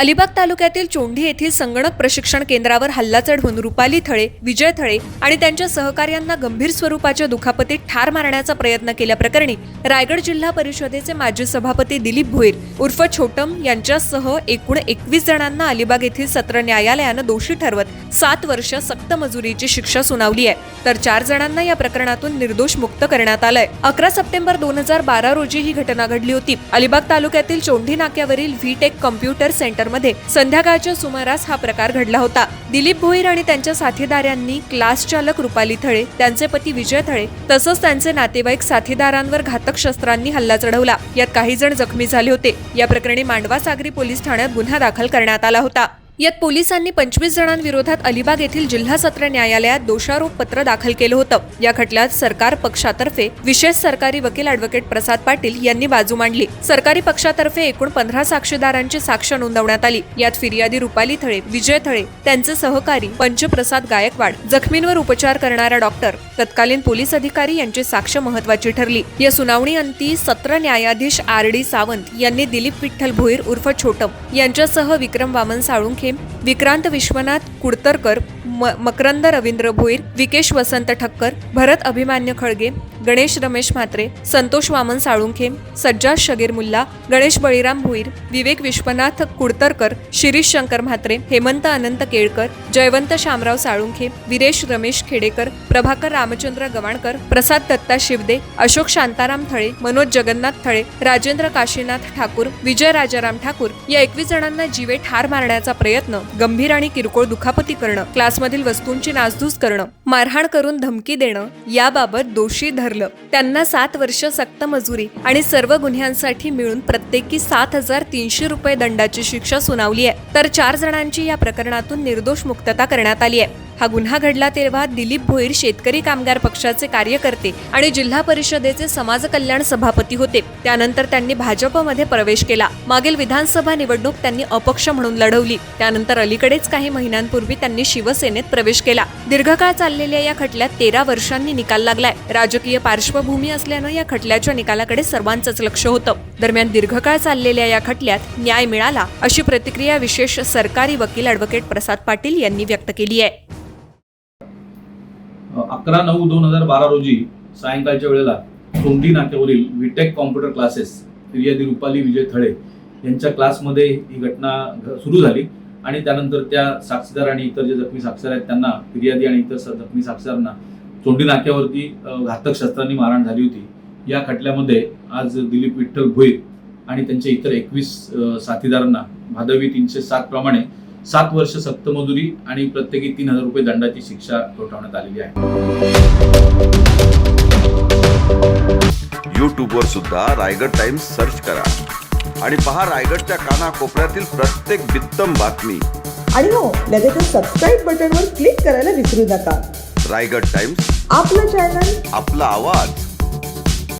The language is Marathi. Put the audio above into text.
अलिबाग तालुक्यातील चोंढी येथील संगणक प्रशिक्षण केंद्रावर हल्ला चढवून रुपाली थळे विजय थळे आणि त्यांच्या सहकार्यांना गंभीर स्वरूपाच्या दुखापतीत ठार मारण्याचा प्रयत्न केल्याप्रकरणी रायगड जिल्हा परिषदेचे माजी सभापती दिलीप भोईर उर्फ छोटम यांच्यासह एकूण एकवीस जणांना अलिबाग येथील सत्र न्यायालयानं दोषी ठरवत सात वर्ष सक्त मजुरीची शिक्षा सुनावली आहे. तर चार जणांना या प्रकरणातून निर्दोष मुक्त करण्यात आलंय. अकरा सप्टेंबर दोन हजार बारा रोजी ही घटना घडली होती. अलिबाग तालुक्यातील चोंढी नाक्यावरील व्हीटेक सेंटर मध्ये संध्याकाळच्या सुमारास हा प्रकार घडला होता. दिलीप भोईर आणि त्यांच्या साथीदारांनी क्लास चालक रुपाली थळे त्यांचे पती विजय थळे तसंच त्यांचे नातेवाईक साथीदारांवर घातक शस्त्रांनी हल्ला चढवला. यात काही जण जखमी झाले होते. या प्रकरणी मांडवा सागरी पोलीस ठाण्यात गुन्हा दाखल करण्यात आला होता. यात पोलिसांनी पंचवीस जणांविरोधात अलिबाग येथील जिल्हा सत्र न्यायालयात दोषारोप पत्र दाखल केलं होतं. या खटल्यात सरकार पक्षातर्फे विशेष सरकारी वकील अॅडव्होकेट प्रसाद पाटील यांनी बाजू मांडली. सरकारी पक्षातर्फे एकूण पंधरा साक्षीदारांची साक्ष नोंदवण्यात आली. यात फिर्यादी रुपाली थळे विजय थळे त्यांचे सहकारी पंचप्रसाद गायकवाड जखमींवर उपचार करणारा डॉक्टर तत्कालीन पोलीस अधिकारी यांची साक्ष महत्वाची ठरली. या सुनावणी अंती सत्र न्यायाधीश आर डी सावंत यांनी दिलीप विठ्ठल भोईर उर्फ छोटम यांच्यासह विक्रम वामन साळुंखे him विक्रांत विश्वनाथ कुडतरकर म- मकरंद रवींद्र भोईर विकेश वसंत ठक्कर भरत अभिमान्य खळगे गणेश रमेश म्हात्रे संतोष वामन साळुंखे सज्जा शगीर मुल्ला गणेश बळीराम भोईर विवेक विश्वनाथ कुडतरकर शिरीष शंकर म्हात्रे हेमंत अनंत केळकर जयवंत शामराव साळुंखे विरेश रमेश खेडेकर प्रभाकर रामचंद्र गवाणकर प्रसाद दत्ता शिवदे अशोक शांताराम थळे मनोज जगन्नाथ थळे राजेंद्र काशीनाथ ठाकूर विजय राजाराम ठाकूर या एकवीस जणांना जीवे ठार मारण्याचा प्रयत्न गंभीर आणि किरकोळ दुखापती करणं क्लासमधील वस्तूंची नासधूस करणं मारहाण करून धमकी देणं याबाबत दोषी धरलं. त्यांना सात वर्ष सक्त मजुरी आणि सर्व गुन्ह्यांसाठी मिळून प्रत्येकी सात हजार तीनशे रुपये दंडाची शिक्षा सुनावली आहे. तर चार जणांची या प्रकरणातून निर्दोष मुक्तता करण्यात आली आहे. हा गुन्हा घडला तेव्हा दिलीप भोईर शेतकरी कामगार पक्षाचे कार्यकर्ते आणि जिल्हा परिषदेचे समाज कल्याण सभापती होते. त्यानंतर त्यांनी भाजपमध्ये प्रवेश केला. मागील विधानसभा निवडणूक त्यांनी अपक्ष म्हणून लढवली. त्यानंतर अलीकडेच काही महिन्यांपूर्वी त्यांनी शिवसेनेत प्रवेश केला. दीर्घकाळ चाललेल्या या खटल्यात तेरा वर्षांनी निकाल लागलाय. राजकीय पार्श्वभूमी असल्यानं या खटल्याच्या निकालाकडे सर्वांचंच लक्ष होतं. दरम्यान दीर्घकाळ चाललेल्या या खटल्यात न्याय मिळाला अशी प्रतिक्रिया विशेष सरकारी वकील अॅडव्होकेट प्रसाद पाटील यांनी व्यक्त केली आहे. अकरा नऊ दोन हजार बारा रोजी सायंकाळच्या वेळेला तोंडी नाक्यावरील विटेक कॉम्प्युटर क्लासेस फिर्यादी रुपाली विजय थळे यांच्या क्लासमध्ये ही घटना घ- सुरू झाली. आणि त्यानंतर त्या साक्षीदार आणि इतर जे जखमी साक्षीदार आहेत त्यांना फिर्यादी आणि इतर जखमी साक्षीदारांना चोंडी नाक्यावरती घातक शस्त्रांनी मारहाण झाली होती. या खटल्यामध्ये आज दिलीप विठ्ठल भोईर आणि त्यांच्या इतर एकवीस साथीदारांना भादवी तीनशे सात प्रमाणे सात वर्ष सक्त मजुरी आणि प्रत्येकी तीन हजार रुपये दंडाची शिक्षा ठोठावण्यात आलेली आहे. यूट्यूबवर सुद्धा रायगड टाइम्स सर्च करा. आणि पहा रायगडच्या कानाकोपऱ्यातील प्रत्येक बित्तम बातमी. आणि हो लगेचच सबस्क्राईब बटनवर क्लिक करायला विसरू नका. रायगड टाइम्स आपलं चॅनल आपला आवाज.